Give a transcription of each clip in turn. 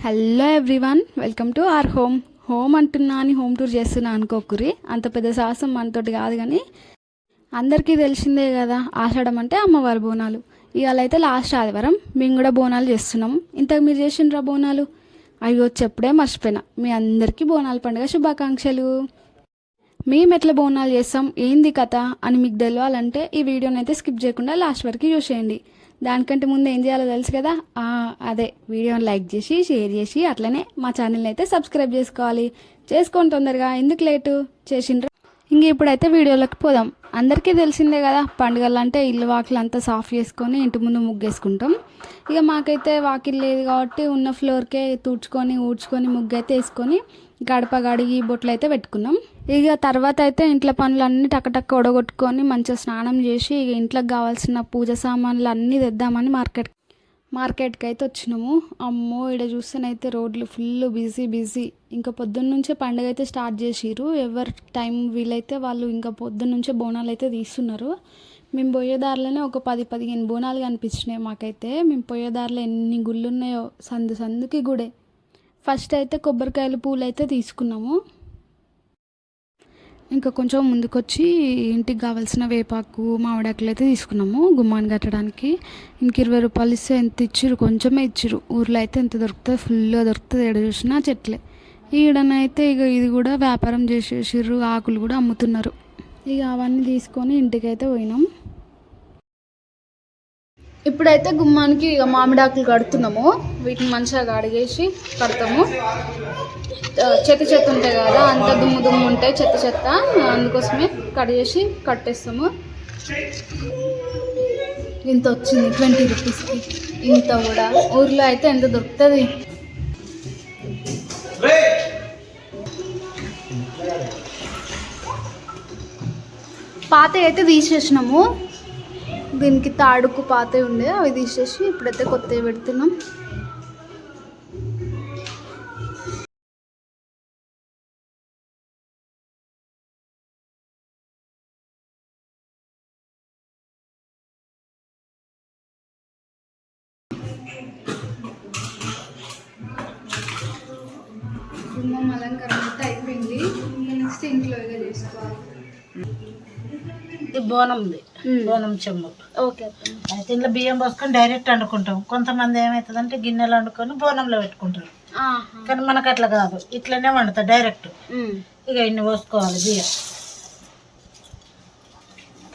Hello everyone welcome to our home home అంటున్నా అని home tour చేస్తున్నా అనుకోకురి. అంత పెద్ద సాహసం మనతోటి కాదు కానీ అందరికీ తెలిసిందే కదా ఆషాఢం అంటే అమ్మవారి బోనాలు. ఇవాళ అయితే లాస్ట్ ఆదివారం మేము కూడా బోనాలు చేస్తున్నాం. ఇంతకు మీరు చేసిండ్రా బోనాలు? అవి చెప్పుడే మర్చిపోయినా. మీ అందరికీ బోనాల పండుగ శుభాకాంక్షలు. మేము ఎట్లా బోనాలు చేస్తాం ఏంది కథ అని మీకు తెలియాలంటే ఈ వీడియోని అయితే స్కిప్ చేయకుండా లాస్ట్ వరకు చూసేయండి దానికంటే ముందు ఏం చేయాలో తెలుసు కదా? అదే వీడియోని లైక్ చేసి షేర్ చేసి అట్లనే మా ఛానల్ని అయితే సబ్స్క్రైబ్ చేసుకోవాలి. చేసుకోండి తొందరగా ఎందుకు లేటు చేసిండ్రు? ఇంక ఇప్పుడైతే వీడియోలోకి పోదాం. అందరికీ తెలిసిందే కదా పండుగలు అంటే ఇల్లు వాకిలు అంతా సాఫ్ చేసుకొని ఇంటి ముందు ముగ్గేసుకుంటాం. ఇక మాకైతే వాకిల్ లేదు కాబట్టి ఉన్న ఫ్లోర్కే తుడుచుకొని ఊడ్చుకొని ముగ్గు అయితే వేసుకొని గడప గడిగి బొట్లు అయితే పెట్టుకున్నాం. ఇక తర్వాత అయితే ఇంట్లో పనులన్నీ టక్కటక్క ఒడగొట్టుకొని మంచిగా స్నానం చేసి ఇక ఇంట్లోకి కావాల్సిన పూజ సామాన్లు అన్నీ తెద్దామని మార్కెట్ మార్కెట్కి అయితే వచ్చినాము. అమ్మో ఇక్కడ చూస్తేనైతే రోడ్లు ఫుల్ బిజీ బిజీ. ఇంకా పొద్దున్న నుంచే పండుగ అయితే స్టార్ట్ చేసిరు ఎవరి టైం వీలైతే వాళ్ళు ఇంకా పొద్దున్న నుంచే బోనాలు అయితే తీస్తున్నారు. మేము పోయే దారిలోనే ఒక పది పదిహేను బోనాలు కనిపించినాయి మాకైతే. మేము పోయే దారిలో ఎన్ని గుళ్ళు ఉన్నాయో సందు సందుకి గుడే. ఫస్ట్ అయితే కొబ్బరికాయలు పూలు అయితే తీసుకున్నాము. ఇంకా కొంచెం ముందుకొచ్చి ఇంటికి కావాల్సిన వేపాకు మామిడాకులు అయితే తీసుకున్నాము గుమ్మాన్ని కట్టడానికి. ఇంక ఇరవై రూపాయలు ఇస్తే ఎంత ఇచ్చిరు కొంచెమే ఇచ్చిరు ఊర్లో అయితే ఎంత దొరుకుతుంది ఫుల్గా దొరుకుతుంది. ఎడ చూసినా చెట్లే. ఈడనైతే ఇక ఇది కూడా వ్యాపారం చేసేసిర్రు. ఆకులు కూడా అమ్ముతున్నారు. ఇక అవన్నీ తీసుకొని ఇంటికైతే పోయినాం. ఇప్పుడైతే గుమ్మానికి ఇక మామిడాకులు కడుతున్నాము. వీటిని మంచిగా కడిగేసి కడతాము. చెత్త చెత్త ఉంటాయి కదా అంత దుమ్ము దుమ్ము ఉంటాయి చెత్త చెత్త. అందుకోసమే కడిగేసి కట్టేస్తాము. ఇంత వచ్చింది ట్వంటీ రూపీస్కి ఇంత కూడా. ఊర్లో అయితే ఎంత దొరుకుతుంది? పాత అయితే తీసేసినాము. దీనికి తాడుకు పాత ఉండే అవి తీసేసి ఇప్పుడైతే కొత్తవి పెడుతున్నాం. ఇది బోనంది. బోనం చెంబు. ఓకే అయితే ఇంట్లో బియ్యం పోసుకొని డైరెక్ట్ వండుకుంటాం. కొంతమంది ఏమవుతుందంటే గిన్నెలు వండుకొని బోనంలో పెట్టుకుంటారు. కానీ మనకు అట్లా కాదు. ఇట్లనే వండుతా డైరెక్ట్. ఇక ఇన్ని పోసుకోవాలి బియ్యం.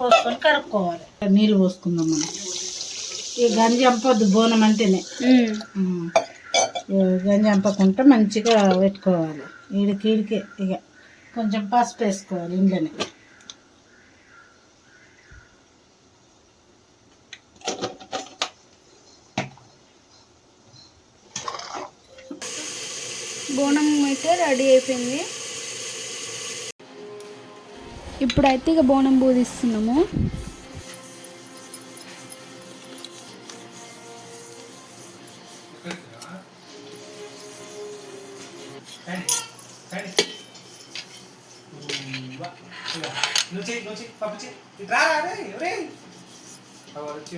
పోసుకొని కలుపుకోవాలి. నీళ్ళు పోసుకుందాం మనం. ఈ గంజి అంపొద్దు బోనం అంటేనే. గంజి అంపకుంటే మంచిగా పెట్టుకోవాలి. ఈడికి ఈడికే ఇక. కొంచెం పసుపు వేసుకోవాలి ఇంట్లోనే బోనం అయితే రెడీ అయిపోయింది. ఇప్పుడైతే ఇక బోనం బోధిస్తున్నాము. నువ్వు చెయ్యి నుచి నుచి పప్పుచి ఇట్రా రే ఎవరే వచ్చి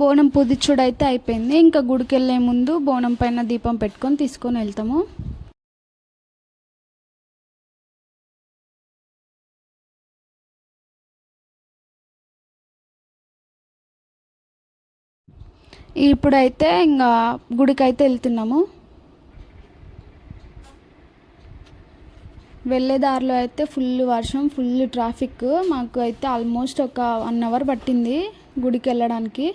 బోనం పుదిచ్చుడు అయితే అయిపోయింది. ఇంకా గుడికి వెళ్ళే ముందు బోనం పైన దీపం పెట్టుకొని తీసుకొని వెళ్తాము. ఇప్పుడైతే ఇంకా గుడికి అయితే వెళ్తున్నాము. వెళ్ళే దారిలో అయితే ఫుల్ వర్షం ఫుల్ ట్రాఫిక్. మాకు అయితే ఆల్మోస్ట్ ఒక వన్ అవర్ పట్టింది గుడికి వెళ్ళడానికి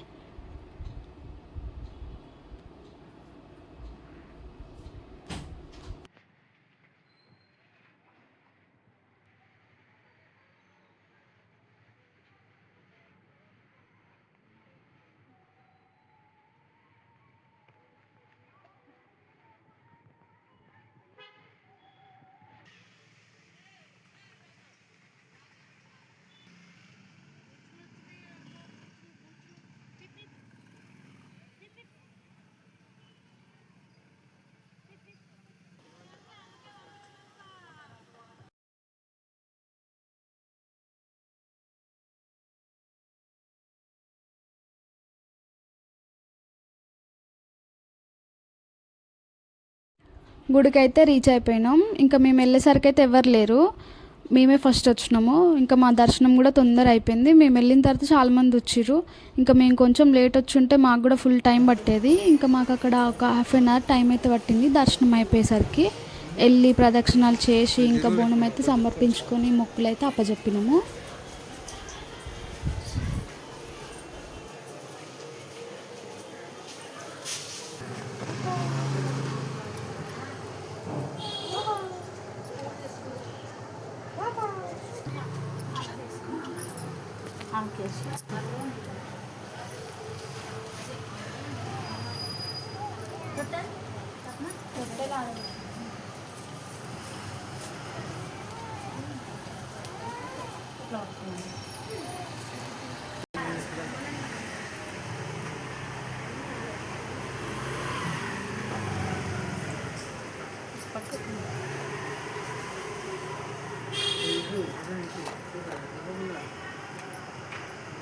గుడికి అయితే రీచ్ అయిపోయినాం. ఇంకా మేము వెళ్ళేసరికి అయితే ఎవరు లేరు. మేమే ఫస్ట్ వచ్చినాము. ఇంకా మా దర్శనం కూడా తొందర అయిపోయింది. మేము వెళ్ళిన తర్వాత చాలా మంది వచ్చిర్రు. ఇంకా మేము కొంచెం లేట్ వచ్చి ఉంటే మాకు కూడా ఫుల్ టైం పట్టేది. ఇంకా మాకు అక్కడ ఒక హాఫ్ అన్ అవర్ టైం అయితే పట్టింది దర్శనం అయిపోయేసరికి. వెళ్ళి ప్రదక్షిణాలు చేసి ఇంకా బోనం అయితే సమర్పించుకొని మొక్కులు అయితే ஓகே பக்கத்தில்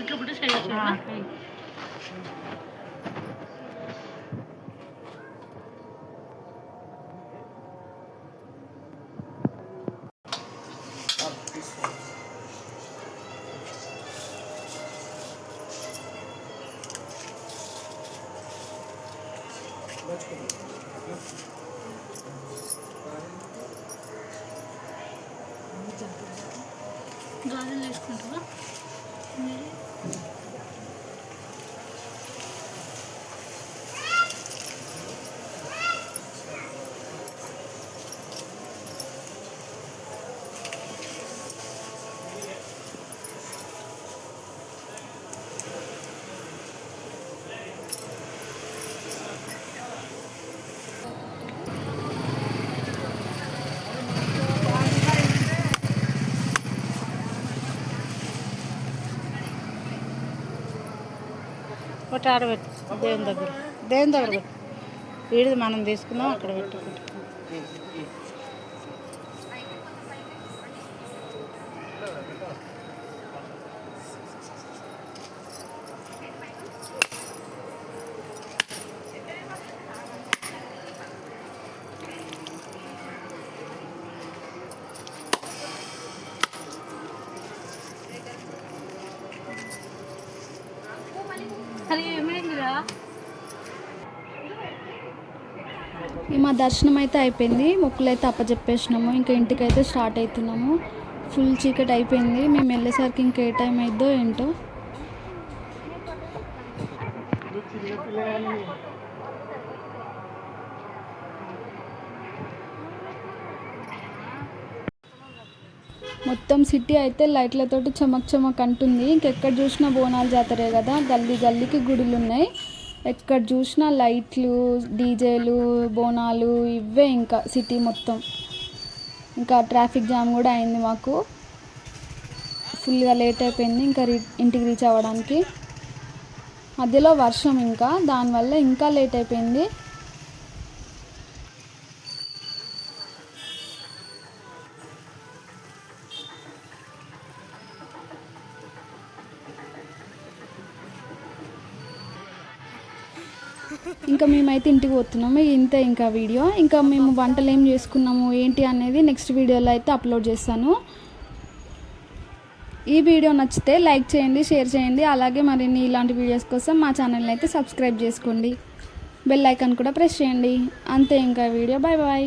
ఉమ్. ఆ, వేయ్. ఒకటి ఆడబెట్టు దేవుని దగ్గర? దేవుని దగ్గర పెట్టు? వీడిది మనం తీసుకుందాం అక్కడ పెట్టుకుంటాం. ఈ మా దర్శనం అయితే అయిపోయింది. మొక్కులు అయితే అప్పచెప్పేసినాము ఇంకా ఇంటికైతే స్టార్ట్ అవుతున్నాము. ఫుల్ చీకటి అయిపోయింది. మేము వెళ్ళేసరికి ఇంకా ఏ టైం అయిద్దో ఏంటో. మొత్తం సిటీ అయితే లైట్లతోటి చమక్ చమక్ అంటుంది. ఇంకెక్కడ చూసినా బోనాల జాతరే కదా. గల్లీ గల్లీకి గుడులు ఉన్నాయి ఎక్కడ చూసినా లైట్లు డీజేలు బోనాలు ఇవే ఇంకా సిటీ మొత్తం. ఇంకా ట్రాఫిక్ జామ్ కూడా అయింది మాకు. ఫుల్గా లేట్ అయిపోయింది ఇంకా రీ ఇంటికి రీచ్ అవ్వడానికి. మధ్యలో వర్షం ఇంకా. దానివల్ల ఇంకా లేట్ అయిపోయింది. ఇంకా మేమైతే ఇంటికి పోతున్నాము. ఇంతే ఇంకా వీడియో. ఇంకా మేము వంటలు ఏం చేసుకున్నాము ఏంటి అనేది నెక్స్ట్ వీడియోలో అయితే అప్లోడ్ చేస్తాను. ఈ వీడియో నచ్చితే లైక్ చేయండి షేర్ చేయండి. అలాగే మరిన్ని ఇలాంటి వీడియోస్ కోసం మా ఛానల్ని అయితే సబ్స్క్రైబ్ చేసుకోండి. బెల్ ఐకాన్ కూడా ప్రెస్ చేయండి. అంతే ఇంకా వీడియో. Bye bye.